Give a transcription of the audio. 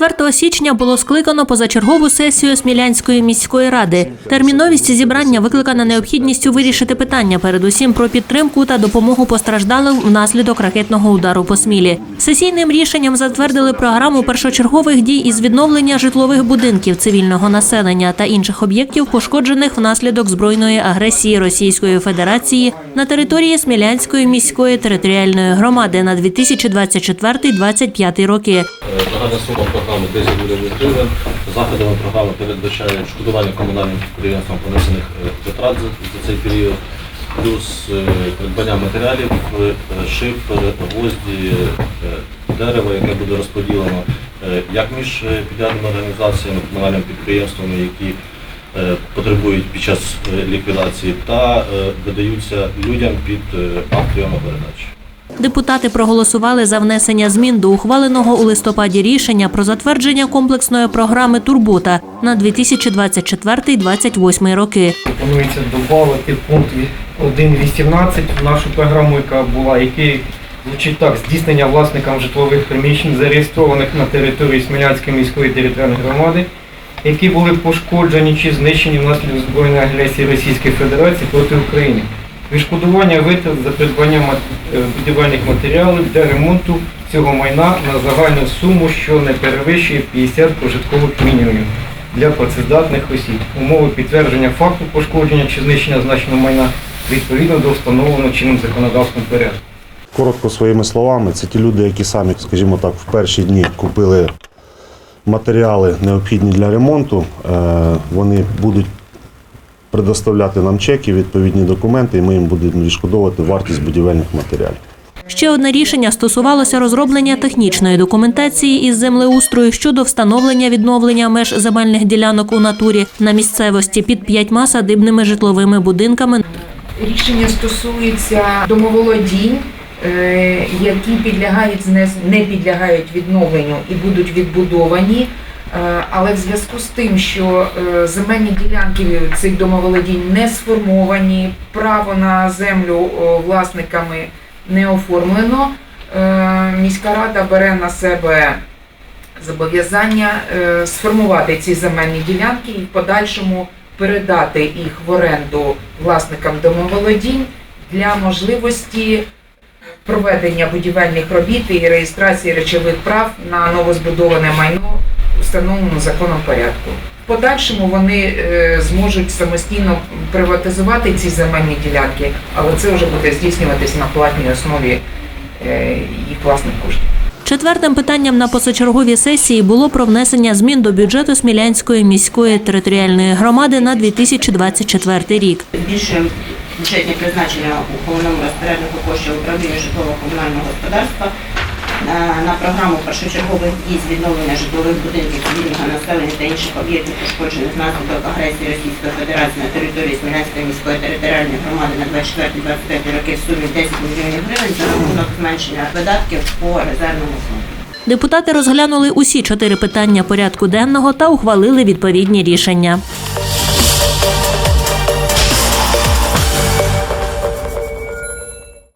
4 січня було скликано позачергову сесію Смілянської міської ради. Терміновість зібрання викликана необхідністю вирішити питання, передусім про підтримку та допомогу постраждалим внаслідок ракетного удару по Смілі. Сесійним рішенням затвердили програму першочергових дій із відновлення житлових будинків цивільного населення та інших об'єктів, пошкоджених внаслідок збройної агресії Російської Федерації на території Смілянської міської територіальної громади на 2024-2025 роки. Загальна сума програми 10 мільйонів гривень. Заходами програми передбачає відшкодування комунальним підприємствам понесених е, витрат за, цей період, плюс е, придбання матеріалів, е, шифер, гвозді, дерево, яке буде розподілено як між підрядними організаціями, комунальними підприємствами, які потребують під час ліквідації, та видаються людям під акт передачі. Депутати проголосували за внесення змін до ухваленого у листопаді рішення про затвердження комплексної програми Турбота на 2024-2028 роки. Пропонується додати пункт 1.18 в нашу програму, яка була, який звучить так, здійснення власникам житлових приміщень, зареєстрованих на території Смілянської міської територіальної громади, які були пошкоджені чи знищені внаслідок збройної агресії Російської Федерації проти України. Відшкодування витрат за придбання е, будівельних матеріалів для ремонту цього майна на загальну суму, що не перевищує 50 прожиткових мінімумів для працездатних осіб. Умови підтвердження факту пошкодження чи знищення значного майна відповідно до встановленого чинним законодавством порядку. Коротко своїми словами, це ті люди, які самі, скажімо так, в перші дні купили матеріали необхідні для ремонту. Е, Вони будуть предоставляти нам чеки, відповідні документи, і ми їм будемо відшкодовувати вартість будівельних матеріалів. Ще одне рішення стосувалося розроблення технічної документації із землеустрою щодо встановлення відновлення меж земельних ділянок у натурі на місцевості під п'ятьма садибними житловими будинками Рішення стосується домоволодінь, е, які підлягають знес- не підлягають відновленню і будуть відбудовані. Е, Але в зв'язку з тим, що е, земельні ділянки цих домоволодінь не сформовані, право на землю власниками не оформлено, е, міська рада бере на себе зобов'язання сформувати ці земельні ділянки і в подальшому передати їх в оренду власникам домоволодінь для можливості проведення будівельних робіт і реєстрації речових прав на новозбудоване майно встановленому законом порядку. В подальшому вони е, зможуть самостійно приватизувати ці земельні ділянки, але це вже буде здійснюватись на платній основі е, їх власних коштів. Четвертим питанням на позачерговій сесії було про внесення змін до бюджету Смілянської міської територіальної громади на 2024 рік. Збільшуємо бюджетні призначення у головному розпоряднику коштів управління житлово-комунального господарства на програму першочергових дій з відновлення житлових будинків цивільного населення та інших об'єктів, пошкоджених внаслідок агресії Російської Федерації на території Смілянської міської територіальної громади на 24-25 роки в сумі 10 мільйонів гривень за рахунок зменшення видатків по резервному фонду. Депутати розглянули усі чотири питання порядку денного та ухвалили відповідні рішення.